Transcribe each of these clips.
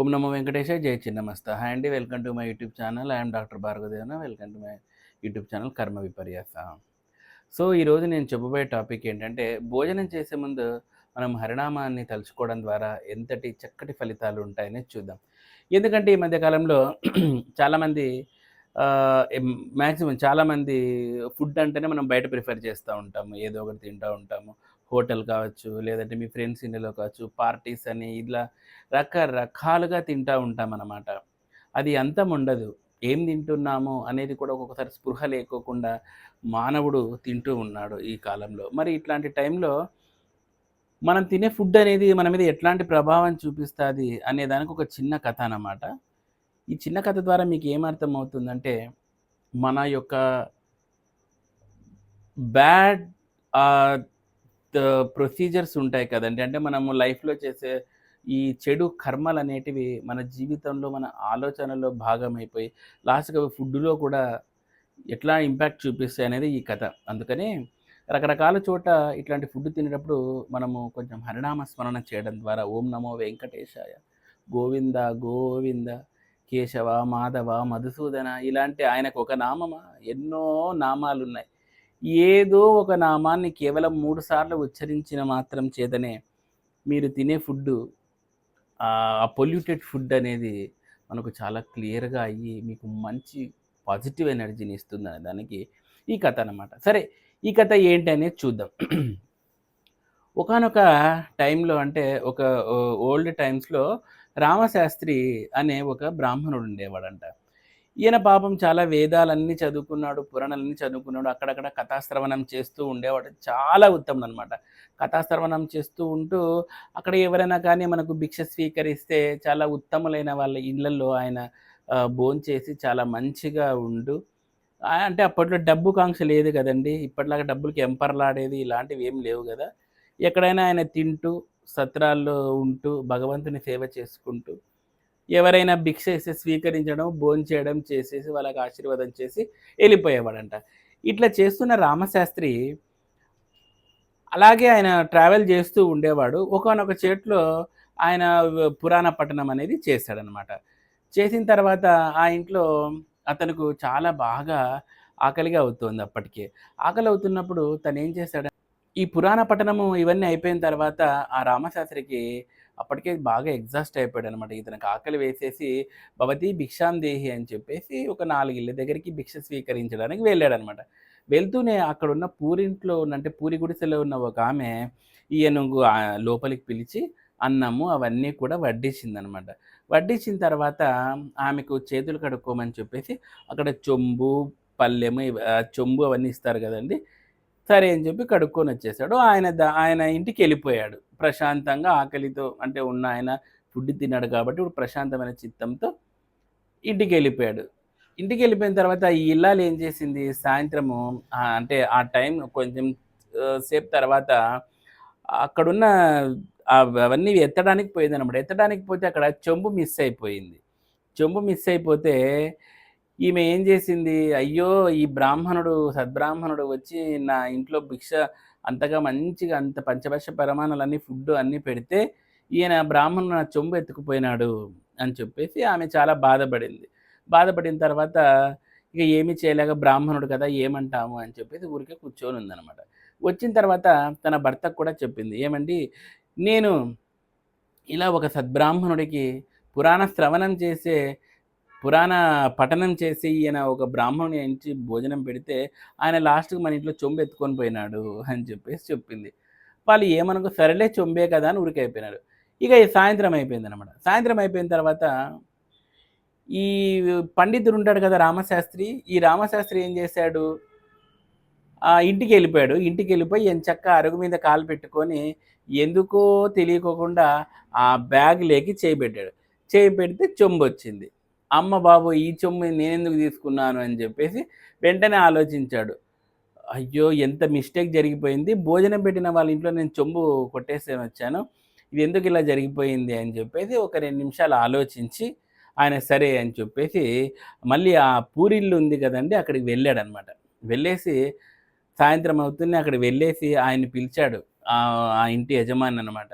ఓం నమో వెంకటేశ జై చిన్నమస్త. హాయ్ అండి welcome to my YouTube channel. I'm doctor Bhargavadevana. Welcome to my YouTube channel కర్మ విపర్యాస సో ఈరోజు నేను చెప్పబోయే టాపిక్ ఏంటంటే భోజనం చేసే ముందు మనం హరినామాన్ని తలుచుకోవడం ద్వారా ఎంతటి చక్కటి ఫలితాలు ఉంటాయని చూద్దాం. ఎందుకంటే ఈ మధ్యకాలంలో చాలామంది మ్యాక్సిమం చాలామంది ఫుడ్ అంటేనే మనం బయట ప్రిఫర్ చేస్తూ ఉంటాము. ఏదో ఒకటి తింటూ ఉంటాము. హోటల్ కావచ్చు లేదంటే మీ ఫ్రెండ్స్ ఇండిలో కావచ్చు పార్టీస్ అని ఇలా రకరకాలుగా తింటూ ఉంటాం అన్నమాట. అది అంతం ఉండదు. ఏం తింటున్నాము అనేది కూడా ఒక్కొక్కసారి స్పృహ లేకోకుండా మానవుడు తింటూ ఉన్నాడు ఈ కాలంలో. మరి ఇట్లాంటి టైంలో మనం తినే ఫుడ్ అనేది మన మీద ఎట్లాంటి ప్రభావం చూపిస్తుంది అనే దానికి ఒక చిన్న కథ అన్నమాట. ఈ చిన్న కథ ద్వారా మీకు ఏమర్థం అవుతుందంటే మన యొక్క బ్యాడ్ ప్రొసీజర్స్ ఉంటాయి కదండి. అంటే మనము లైఫ్లో చేసే ఈ చెడు కర్మలు అనేటివి మన జీవితంలో మన ఆలోచనలో భాగమైపోయి లాస్ట్గా ఫుడ్లో కూడా ఎట్లా ఇంపాక్ట్ చూపిస్తాయి అనేది ఈ కథ. అందుకని రకరకాల చోట ఇట్లాంటి ఫుడ్ తినేటప్పుడు మనము కొంచెం హరినామ స్మరణ చేయడం ద్వారా ఓం నమో వెంకటేశాయ గోవింద గోవింద కేశవ మాధవ మధుసూదన ఇలాంటి ఆయనకు ఒక నామమా? ఎన్నో నామాలు ఉన్నాయి ఏదో ఒక నామాన్ని కేవలం మూడు సార్లు ఉచ్చరించిన మాత్రం చేతనే మీరు తినే ఫుడ్ ఆ పొల్యూటెడ్ ఫుడ్ అనేది మనకు చాలా క్లియర్గా అయ్యి మీకు మంచి పాజిటివ్ ఎనర్జీని ఇస్తుంది అనే దానికి ఈ కథ అనమాట సరే ఈ కథ ఏంటి అనేది చూద్దాం. ఒకనొక టైంలో అంటే ఒక ఓల్డ్ టైమ్స్లో రామశాస్త్రి అనే ఒక బ్రాహ్మణుడు ఉండేవాడంట. ఈయన పాపం చాలా వేదాలన్నీ చదువుకున్నాడు పురాణాలన్నీ చదువుకున్నాడు అక్కడక్కడ కథాశ్రవణం చేస్తూ ఉండేవాడు. చాలా ఉత్తమం అనమాట కథాశ్రవణం చేస్తూ ఉంటూ అక్కడ ఎవరైనా కానీ మనకు భిక్ష స్వీకరిస్తే చాలా ఉత్తములైన వాళ్ళ ఇళ్ళలో ఆయన భోంచేసి చాలా మంచిగా ఉండు. అంటే అప్పట్లో డబ్బు కాంక్ష లేదు కదండి. ఇప్పటిలాగా డబ్బులకి ఎంపర్లాడేది ఇలాంటివి ఏం లేవు కదా. ఎక్కడైనా ఆయన తింటూ సత్రాల్లో ఉంటూ భగవంతుని సేవ చేసుకుంటూ ఎవరైనా భిక్ష వేసి స్వీకరించడం భోంచేయడం చేసేసి వాళ్ళకి ఆశీర్వాదం చేసి వెళ్ళిపోయేవాడంట. ఇట్లా చేస్తున్న రామశాస్త్రి అలాగే ఆయన ట్రావెల్ చేస్తూ ఉండేవాడు. ఒకనొక చేట్లో ఆయన పురాణ పట్టణం అనేది చేశాడనమాట. చేసిన తర్వాత ఆ ఇంట్లో అతనికి చాలా బాగా ఆకలిగా అవుతుంది అప్పటికే. ఆకలి అవుతున్నప్పుడు తను ఏం చేశాడు ఈ పురాణ పట్టణము ఇవన్నీ అయిపోయిన తర్వాత ఆ రామశాస్త్రికి అప్పటికే బాగా ఎగ్జాస్ట్ అయిపోయాడు అనమాట ఇతనికి ఆకలి వేసేసి భవతి భిక్షాం దేహి అని చెప్పేసి ఒక నాలుగు ఇళ్ళ దగ్గరికి భిక్ష స్వీకరించడానికి వెళ్ళాడనమాట వెళ్తూనే అక్కడ ఉన్న పూరింట్లో ఉన్న అంటే పూరి గుడిసెలో ఉన్న ఒక ఆమె ఈయన లోపలికి పిలిచి అన్నము అవన్నీ కూడా వడ్డించిందనమాట వడ్డించిన తర్వాత ఆమెకు చేతులు కడుక్కోమని చెప్పేసి అక్కడ చొంబు పల్లెము చొంబు అవన్నీ ఇస్తారు కదండి సరే అని చెప్పి కడుక్కొని వచ్చేసాడు. ఆయన ఆయన ఇంటికి వెళ్ళిపోయాడు. ప్రశాంతంగా ఆకలితో అంటే ఉన్న ఆయన ఫుడ్ తిన్నాడు కాబట్టి ఇప్పుడు ప్రశాంతమైన చిత్తంతో ఇంటికి వెళ్ళిపోయాడు. ఇంటికి వెళ్ళిపోయిన తర్వాత ఈ ఇల్లాలు ఏం చేసింది? సాయంత్రము అంటే ఆ టైం కొంచెం సేపు తర్వాత అక్కడున్న అవన్నీ ఎత్తడానికి పోయింది అనమాట ఎత్తడానికి పోతే అక్కడ చెంబు మిస్ అయిపోయింది. చెంబు మిస్ అయిపోతే ఈమె ఏం చేసింది? అయ్యో ఈ బ్రాహ్మణుడు సద్బ్రాహ్మణుడు వచ్చి నా ఇంట్లో భిక్ష అంతగా మంచిగా అంత పంచభక్ష పరమాణాలన్నీ ఫుడ్ అన్నీ పెడితే ఈయన బ్రాహ్మణుడు నా చెంబు ఎత్తుకుపోయినాడు అని చెప్పేసి ఆమె చాలా బాధపడింది. బాధపడిన తర్వాత ఇక ఏమి చేయలేక బ్రాహ్మణుడు కదా ఏమంటాము అని చెప్పేసి ఊరికే కూర్చొని ఉందనమాట వచ్చిన తర్వాత తన భర్తకు కూడా చెప్పింది. ఏమండి నేను ఇలా ఒక సద్బ్రాహ్మణుడికి పురాణ శ్రవణం చేసే పురాణ పఠనం చేసి ఈయన ఒక బ్రాహ్మణుని ఇంటి భోజనం పెడితే ఆయన లాస్ట్కి మన ఇంట్లో చొంబు ఎత్తుకొని పోయినాడు అని చెప్పేసి చెప్పింది. వాళ్ళు ఏమనుకో సరేలే చొంబే కదా అని ఉరికైపోయినాడు ఇక సాయంత్రం అయిపోయింది అనమాట సాయంత్రం అయిపోయిన తర్వాత ఈ పండితుడు ఉంటాడు కదా రామశాస్త్రి ఈ రామశాస్త్రి ఏం చేశాడు? ఇంటికి వెళ్ళిపోయాడు. ఇంటికి వెళ్ళిపోయి చక్క అరుగు మీద కాలు పెట్టుకొని ఎందుకో తెలియకోకుండా ఆ బ్యాగ్ లేకి చేయి పెట్టాడు. చేయి పెడితే చొంబు వచ్చింది. అమ్మ బాబు ఈ చెమ్ము నేనెందుకు తీసుకున్నాను అని చెప్పేసి వెంటనే ఆలోచించాడు. అయ్యో ఎంత మిస్టేక్ జరిగిపోయింది. భోజనం పెట్టిన వాళ్ళ ఇంట్లో నేను చెంబు కొట్టేసి వచ్చాను. ఇది ఎందుకు ఇలా జరిగిపోయింది అని చెప్పేసి ఒక రెండు నిమిషాలు ఆలోచించి ఆయన సరే అని చెప్పేసి మళ్ళీ ఆ పూరిల్లు ఉంది కదండి అక్కడికి వెళ్ళాడనమాట. వెళ్ళేసి సాయంత్రం అవుతుంది అక్కడికి వెళ్ళేసి ఆయన పిలిచాడు. ఆ ఇంటి యజమాని అనమాట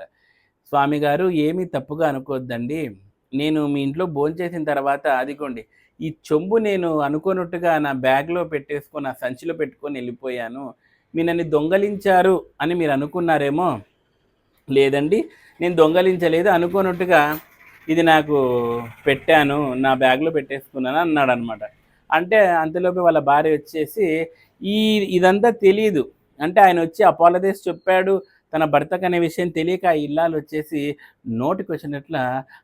స్వామి గారు ఏమీ తప్పుగా అనుకోవద్దండి నేను మీ ఇంట్లో భోంచేసిన తర్వాత అదిగోండి ఈ చెంబు నేను అనుకోనట్టుగా నా బ్యాగ్‌లో పెట్టేసుకొని, నా సంచిలో పెట్టుకొని వెళ్ళిపోయాను మీరు నన్ను దొంగలించారు అని మీరు అనుకున్నారేమో. లేదండి నేను దొంగలించలేదు. అనుకోనట్టుగా ఇది నాకు పెట్టాను. నా బ్యాగ్‌లో పెట్టేసుకున్నాను అన్నాడనమాట. అంటే అంతలోపు వాళ్ళ భార్య వచ్చేసి ఈ ఇదంతా తెలియదు అంటే ఆయన వచ్చి అపాలజైస్ చెప్పాడు. తన భర్తకనే విషయం తెలియక ఆ ఇల్లాలొచ్చేసి నోటికొచ్చినట్ల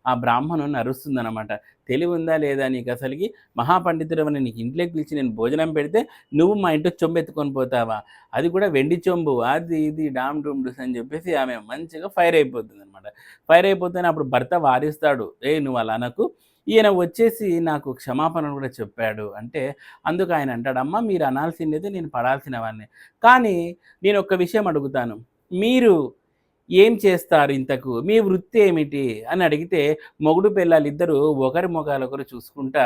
ఆ బ్రాహ్మణుడిని అరుస్తుందనమాట. తెలివుందా లేదా నీకు అసలుకి మహాపండితుడివని నీకు ఇంట్లోకి పిలిచి నేను భోజనం పెడితే నువ్వు మా ఇంట్లో చొంబు ఎత్తుకొని పోతావా? అది కూడా వెండి చెంబు. అది ఇది డామ్ డూమ్ డూస్ అని చెప్పేసి ఆమె మంచిగా ఫైర్ అయిపోతుంది అనమాట ఫైర్ అయిపోతేనే అప్పుడు భర్త వారిస్తాడు. ఏ నువ్వు అలా నాకు ఈయన వచ్చేసి నాకు క్షమాపణ కూడా చెప్పాడు. అంటే అందుకు ఆయన అంటాడమ్మా మీరు అనాల్సిందేదో నేను పడాల్సిన వాడిని. కానీ నేను ఒక్క విషయం అడుగుతాను. మీరు ఏం చేస్తారు ఇంతకు? మీ వృత్తి ఏమిటి?" అని అడిగితే మొగుడు పిల్లలు ఇద్దరు ఒకరి మొఖాలొకరు చూసుకుంటా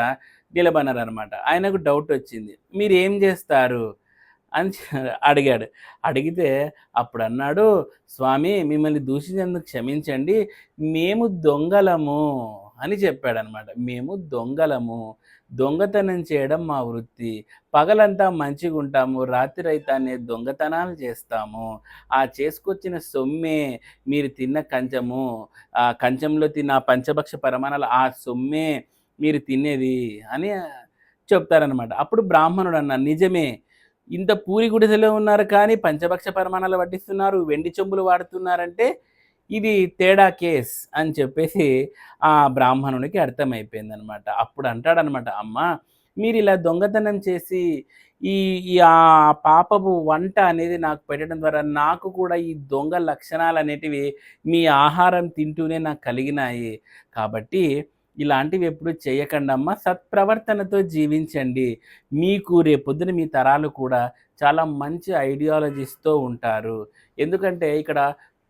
నిలబన్నారనమాట. ఆయనకు డౌట్ వచ్చింది. మీరు ఏం చేస్తారు?" అని అడిగాడు. అడిగితే అప్పుడన్నాడు, "స్వామి మిమ్మల్ని దూషించేందుకు క్షమించండి. మేము దొంగలము" అని చెప్పాడనమాట. "మేము దొంగలము. దొంగతనం చేయడం మా వృత్తి. పగలంతా మంచిగా ఉంటాము రాత్రి అయితేనే దొంగతనాలు చేస్తాము. ఆ చేసుకొచ్చిన సొమ్మే మీరు తిన్న కంచము. ఆ కంచంలో తిన్న పంచభక్ష పరమాణాలు ఆ సొమ్మే మీరు తినేది" అని చెప్తారనమాట. అప్పుడు బ్రాహ్మణుడు అన్న "నిజమే. ఇంత పూరి గుడిసెలో ఉన్నారు కానీ పంచభక్ష పరమాణాలు వడ్డిస్తున్నారు. వెండి చెంబులు వాడుతున్నారంటే ఇది తేడా కేస్" అని చెప్పేసి ఆ బ్రాహ్మణుడికి అర్థమైపోయిందనమాట. అప్పుడు అంటాడనమాట, అమ్మ మీరు ఇలా దొంగతనం చేసి ఈ ఈ ఆ పాపపు వంట అనేది నాకు పెట్టడం ద్వారా నాకు కూడా ఈ దొంగ లక్షణాలు అనేటివి మీ ఆహారం తింటూనే నాకు కలిగినాయి. కాబట్టి ఇలాంటివి ఎప్పుడు చేయకండమ్మా. సత్ప్రవర్తనతో జీవించండి. మీకు రేపొద్దున మీ తరాలు కూడా చాలా మంచి ఐడియాలజీస్‌తో ఉంటారు. ఎందుకంటే ఇక్కడ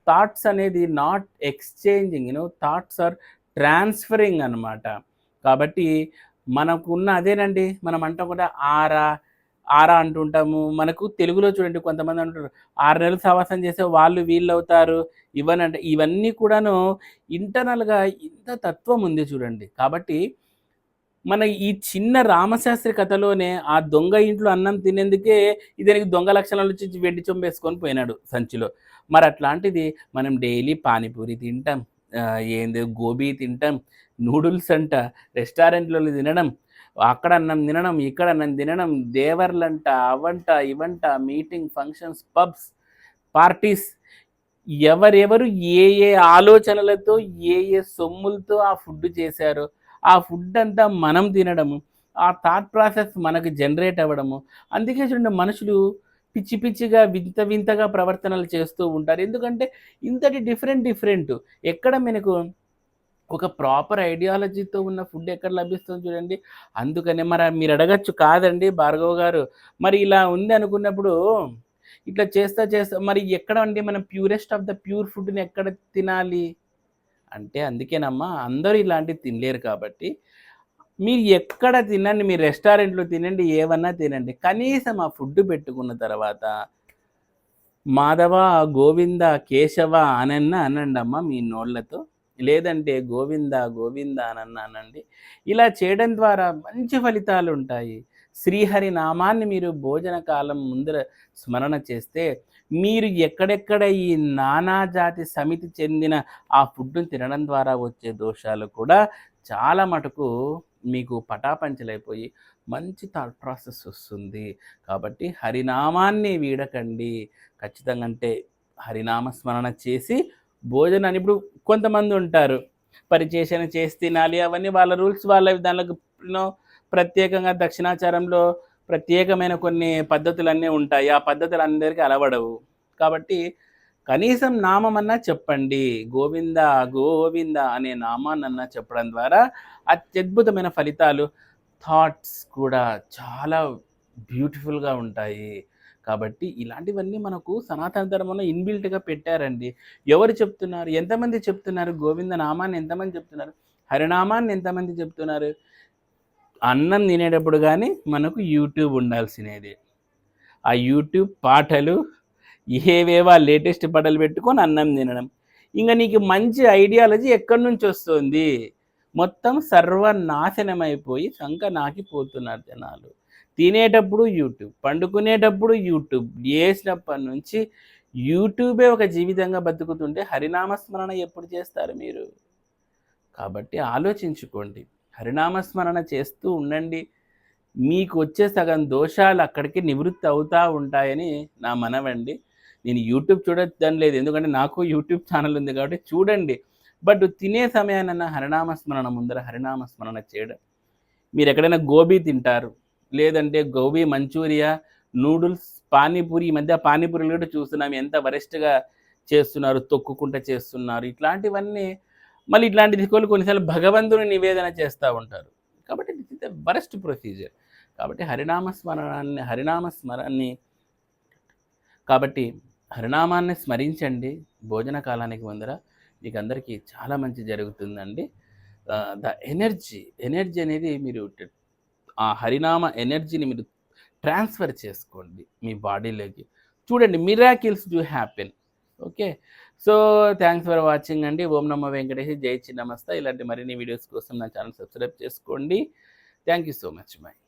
థాట్స్ అనేది not exchanging you know thoughts are transferring అనమాట. కాబట్టి మనకున్న అదేనండి మనం అంటాం కూడా ఆరా, ఆరా అంటుంటాము. మనకు తెలుగులో చూడండి కొంతమంది అంటారు, ఆరు నెలలు సహవాసం చేస్తే వాళ్ళు వీళ్ళవుతారు. ఇవనంటే ఇవన్నీ కూడాను ఇంటర్నల్‌గా ఇంత తత్వం ఉంది చూడండి. కాబట్టి మన ఈ చిన్న రామశాస్త్రి కథలోనే ఆ దొంగ ఇంట్లో అన్నం తినేందుకే ఇతనికి దొంగ లక్షణాలొచ్చి వెండి చొంబేసుకొని పోయినాడు సంచిలో. మరి అట్లాంటిది మనం డైలీ పానీపూరి తింటాం. ఏంది గోబీ తింటాం. నూడిల్స్ అంట, రెస్టారెంట్లో తినడం, అక్కడ అన్నం తినడం, ఇక్కడ అన్నం తినడం, దేవర్లంట, అవంట, ఇవంట, మీటింగ్, ఫంక్షన్స్, పబ్స్, పార్టీస్ ఎవరెవరు ఏ ఏ ఆలోచనలతో, ఏ ఏ సొమ్ములతో ఆ ఫుడ్ చేశారో, ఆ ఫుడ్ అంతా మనం తినడము. ఆ థాట్ ప్రాసెస్ మనకు జనరేట్ అవ్వడము. అందుకే చూడండి మనుషులు పిచ్చి పిచ్చిగా, వింత వింతగా ప్రవర్తనలు చేస్తూ ఉంటారు. ఎందుకంటే ఇంతటి డిఫరెంట్ డిఫరెంట్ ఎక్కడ మనకు ఒక ప్రాపర్ ఐడియాలజీతో ఉన్న ఫుడ్ ఎక్కడ లభిస్తుంది చూడండి. అందుకనే మరి మీరు అడగొచ్చు కాదండి భార్గవ్ గారు. మరి ఇలా ఉంది అనుకున్నప్పుడు ఇట్లా చేస్తా చేస్తా మరి ఎక్కడ అండి మనం ప్యూరెస్ట్ ఆఫ్ ద ప్యూర్ ఫుడ్‌ని ఎక్కడ తినాలి? అంటే అందుకేనమ్మా అందరూ ఇలాంటివి తినలేరు కాబట్టి మీరు ఎక్కడ తినండి. మీ రెస్టారెంట్‌లో తినండి. ఏమన్నా తినండి. కనీసం ఆ ఫుడ్ పెట్టుకున్న తర్వాత మాధవ, గోవింద, కేశవ అనన్నా అనండమ్మా మీ నోళ్ళతో. లేదంటే గోవింద, గోవింద అనన్నా అనండి. ఇలా చేయడం ద్వారా మంచి ఫలితాలుంటాయి. శ్రీహరి నామాన్ని మీరు భోజన కాలం ముందర స్మరణ చేస్తే మీరు ఎక్కడెక్కడ ఈ నానాజాతి సమితి చెందిన ఆ ఫుడ్ను తినడం ద్వారా వచ్చే దోషాలు కూడా చాలా మటుకు మీకు పటాపంచలైపోయి మంచి థాట్ ప్రాసెస్ వస్తుంది. కాబట్టి హరినామాన్ని వీడకండి. ఖచ్చితంగా అంటే హరినామ స్మరణ చేసి భోజనాన్ని ఇప్పుడు కొంతమంది ఉంటారు పరిచేషణ చేసి తినాలి అవన్నీ వాళ్ళ రూల్స్ వాళ్ళవి దాంట్లోకి ప్రత్యేకంగా దక్షిణాచారంలో ప్రత్యేకమైన కొన్ని పద్ధతులన్నీ ఉంటాయి. ఆ పద్ధతులు అందరికీ అలవడవు. కాబట్టి కనీసం నామమన్నా చెప్పండి. గోవింద, గోవింద అనే నామాన్నన్నా చెప్పడం ద్వారా అత్యద్భుతమైన ఫలితాలు థాట్స్ కూడా చాలా బ్యూటిఫుల్‌గా ఉంటాయి. కాబట్టి ఇలాంటివన్నీ మనకు సనాతన ధర్మంలో ఇన్‌బిల్ట్‌గా పెట్టారండి. ఎవరు చెప్తున్నారు? ఎంతమంది చెప్తున్నారు? గోవింద నామాన్ని ఎంతమంది చెప్తున్నారు? హరినామాన్ని ఎంతమంది చెప్తున్నారు? అన్నం తినేటప్పుడు కానీ మనకు యూట్యూబ్ ఉండాల్సినది ఆ యూట్యూబ్ పాటలు ఏవేవో లేటెస్ట్ పాటలు పెట్టుకొని అన్నం తినడం. ఇంకా నీకు మంచి ఐడియాలజీ ఎక్కడి నుంచి వస్తుంది మొత్తం సర్వనాశనమైపోయి సంక నాకిపోతున్నారు జనాలు. తినేటప్పుడు యూట్యూబ్ పండుకునేటప్పుడు యూట్యూబ్ చేసినప్పటి నుంచి యూట్యూబే ఒక జీవితంగా బతుకుతుంటే హరినామస్మరణ ఎప్పుడు చేస్తారు మీరు? కాబట్టి ఆలోచించుకోండి. హరినామస్మరణ చేస్తూ ఉండండి. మీకు వచ్చే సగం దోషాలు అక్కడికి నివృత్తి అవుతూ ఉంటాయని నా మనవండి. నేను యూట్యూబ్ చూడొద్దని లేదు ఎందుకంటే నాకు యూట్యూబ్ ఛానల్ ఉంది కాబట్టి చూడండి. బట్ తినే సమయానన్నా హరినామ స్మరణ ముందర హరినామ స్మరణ చేయడం మీరు ఎక్కడైనా గోబీ తింటారు. లేదంటే గోబీ మంచూరియా నూడిల్స్ పానీపూరి ఈ మధ్య పానీపూరిలు కూడా చూస్తున్నాం ఎంత వరెస్ట్గా చేస్తున్నారు తొక్కుకుంటా చేస్తున్నారు. ఇట్లాంటివన్నీ మళ్ళీ ఇట్లాంటి తీసుకొని కొన్నిసార్లు భగవంతుని నివేదన చేస్తూ ఉంటారు. కాబట్టి ఇట్ ఇస్ వరెస్ట్ ప్రొసీజర్. కాబట్టి హరినామ స్మరణాన్ని హరినామ స్మరణాన్ని కాబట్టి హరినామాన్ని స్మరించండి. భోజన కాలానికి ముందర మీకు అందరికీ చాలా మంచి జరుగుతుందండి. ద ఎనర్జీ ఎనర్జీ అనేది మీరు ఆ హరినామ ఎనర్జీని మీరు ట్రాన్స్ఫర్ చేసుకోండి మీ బాడీలోకి. చూడండి miracles do happen. Okay? So thanks for watching అండి. ఓం నమ్మ వెంకటేష్ జై చిన్నమస్త ఇలాంటి మరిన్ని వీడియోస్ కోసం నా ఛానల్ సబ్స్క్రైబ్ చేసుకోండి. Thank you so much. Bye